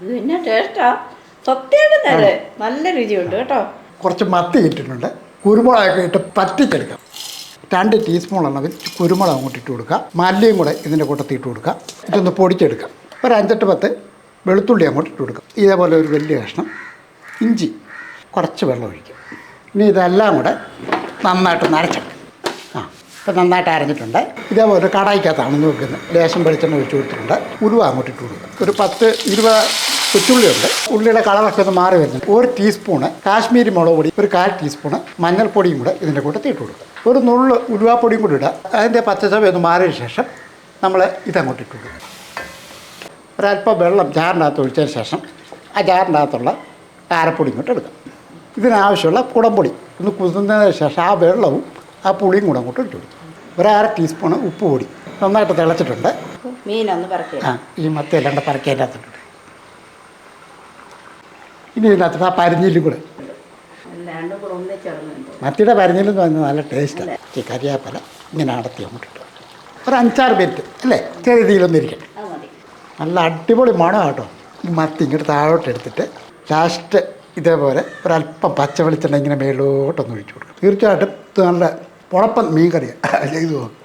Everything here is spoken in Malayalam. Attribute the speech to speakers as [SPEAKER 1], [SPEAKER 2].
[SPEAKER 1] പിന്നെ ടേസ്റ്റാ. സത്യമായിട്ട് നേരെ നല്ല രുചിയുണ്ട് കേട്ടോ.
[SPEAKER 2] കുറച്ച് മത്തി ഇട്ടിട്ടുണ്ട്. കുരുമുളകൊക്കെ ഇട്ട് പറ്റിച്ചെടുക്കാം. രണ്ട് ടീസ്പൂൺ അളവിൽ കുരുമുളക് അങ്ങോട്ട് ഇട്ട് കൊടുക്കുക മല്ലിയും കൂടെ ഇതിന്റെ കൂട്ടത്തിൽ ഇട്ട് കൊടുക്കുക ഇതൊന്ന് പൊടിച്ചെടുക്കാം. ഒരു അഞ്ചെട്ട് പത്ത് വെളുത്തുള്ളി അങ്ങോട്ട് ഇട്ട് കൊടുക്കാം. ഇതേപോലെ ഒരു വലിയ കഷ്ണം ഇഞ്ചി. കുറച്ച് വെള്ളം ഒഴിക്കും. ഇനി ഇതെല്ലാം കൂടെ നന്നായിട്ട് നരച്ചെടുക്കും ഇപ്പം നന്നായിട്ട് അരഞ്ഞിട്ടുണ്ട്. ഇതേപോലെ കടായിക്കകത്താണ് നോക്കുന്നത്. ലേശം വെളിച്ചെണ്ണ ഒഴിച്ചു കൊടുത്തിട്ടുണ്ട്. ഉലുവ അങ്ങോട്ട് ഇട്ട് കൊടുക്കുക. ഒരു പത്ത് ഇരുപത് കൊച്ചുള്ളിയുണ്ട് ഉള്ളിയുടെ കളറൊക്കെ ഒന്ന് മാറി വരുന്നുണ്ട്. ഒരു ടീസ്പൂണ് കാശ്മീരി മുളക് പൊടി ഒരു കാൽ ടീസ്പൂണ് മഞ്ഞൾപ്പൊടിയും കൂടെ ഇതിന്റെ കൂട്ടത്തിൽ ഇട്ട് കൊടുക്കുക. ഒരു നുള്ളു ഉലുവാപ്പൊടിയും കൂടി ഇടുക. അതിന്റെ പച്ചച്ചവ ഒന്ന് മാറിയ ശേഷം നമ്മൾ ഇതങ്ങോട്ട് ഇട്ട് കൊടുക്കുക. ഒരല്പം വെള്ളം ജാറിനകത്ത് ഒഴിച്ചതിന് ശേഷം ആ ജാറിനകത്തുള്ള കാരപ്പൊടി ഇങ്ങോട്ട് എടുക്കാം ഇതിനാവശ്യമുള്ള കുടംപൊടി ഒന്ന് കുതിർന്നതിന് ശേഷം ആ വെള്ളവും ആ പുളിയും കൂടെ അങ്ങോട്ട് ഇട്ട് കൊടുക്കും ഒരു അര ടീസ്പൂണ് ഉപ്പ് പൊടി. നന്നായിട്ട് തിളച്ചിട്ടുണ്ട്.
[SPEAKER 1] മീനൊന്ന്
[SPEAKER 2] ആ ഈ മത്തി എല്ലാം കൂടെ പറക്കി അതിന്റെ അകത്തിട്ടുണ്ട് ഇനി ഇതിനകത്ത് ആ പരിഞ്ഞില്ലും കൂടെ. മത്തിയുടെ പരിഞ്ഞില്ലെന്ന് പറഞ്ഞാൽ നല്ല ടേസ്റ്റാണ് ഈ കരിയാപ്പല ഇങ്ങനെ അടത്തി അങ്ങോട്ടിട്ട് ഒരു അഞ്ചാറ് മിനിറ്റ് അല്ലേ? ചെറിയ രീതിയിലൊന്നും ഇരിക്കട്ടെ.
[SPEAKER 1] മതി.
[SPEAKER 2] നല്ല അടിപൊളി മണം കേട്ടോ. ഈ മത്തി ഇങ്ങോട്ട് താഴോട്ട് എടുത്തിട്ട് ലാസ്റ്റ് ഇതേപോലെ ഒരല്പം പച്ച വെളിച്ചെണ്ണ ഇങ്ങനെ മേലോട്ടൊന്ന് ഒഴിച്ചു കൊടുക്കും തീർച്ചയായിട്ടും നല്ല പുളപ്പൻ മീൻ കറിയാണ് ചെയ്തു നോക്കും